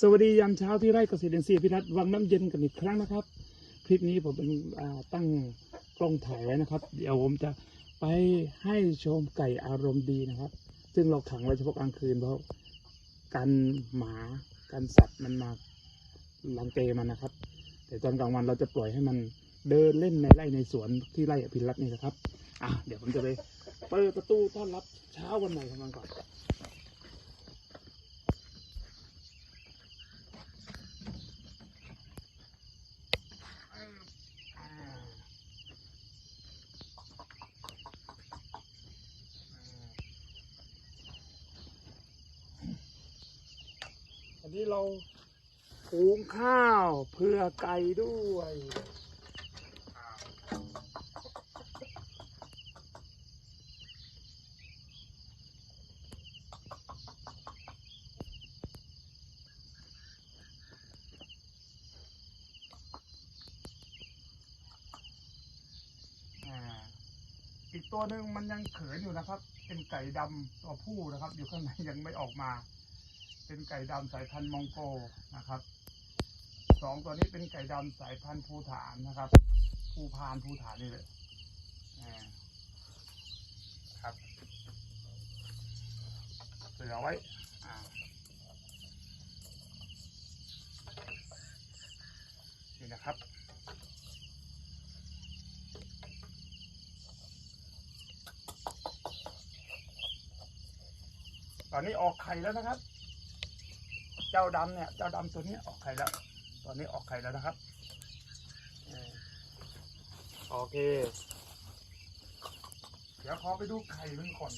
สวัสดียามเช้าที่ไร่เกษตรอินทรีย์พิรัตวังน้ำเย็นกันอีกครั้งนะครับ คลิปนี้ผมเป็นตั้งกล้องถ่ายไว้นะครับ เดี๋ยวผมจะไปให้ชมไก่อารมณ์ดีนะครับ ซึ่งเราขังไว้เฉพาะกลางคืนเพราะกันหมากันสัตว์มันมาลังเกมันนะครับ แต่ตอนกลางวันเราจะปล่อยให้มันเดินเล่นในไร่ในสวนที่ไร่อภิรัตน์นี่นะครับอะเดี๋ยวผมจะไปเปิดประตูต้อนรับเช้าวันใหม่ของมันก่อน อันนี้เราหุงข้าวเพื่อไก่ด้วย อีกตัวหนึ่งมันยังเขินอยู่นะครับ เป็นไก่ดำตัวผู้นะครับ อยู่ข้างในยังไม่ออกมา เป็นไก่ดำสายพันธุ์มองโกนะครับสองตัวนี้เป็นไก่ดำสายพันธุ์ภูฐานนะครับภูพานภูฐานนี่เลยครับเสือไว้นี่นะครับตอนนี้ออกไข่แล้วนะครับ เจ้าดำเนี่ย เจ้าดำตัวนี้ออกไข่แล้ว ตอนนี้ออกไข่แล้วนะครับเออโอเค เดี๋ยวขอไปดูไข่มันก่อน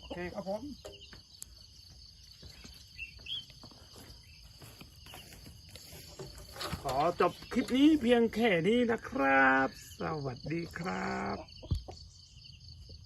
โอเคครับผม ขอจบคลิปนี้เพียงแค่นี้นะครับ สวัสดีครับ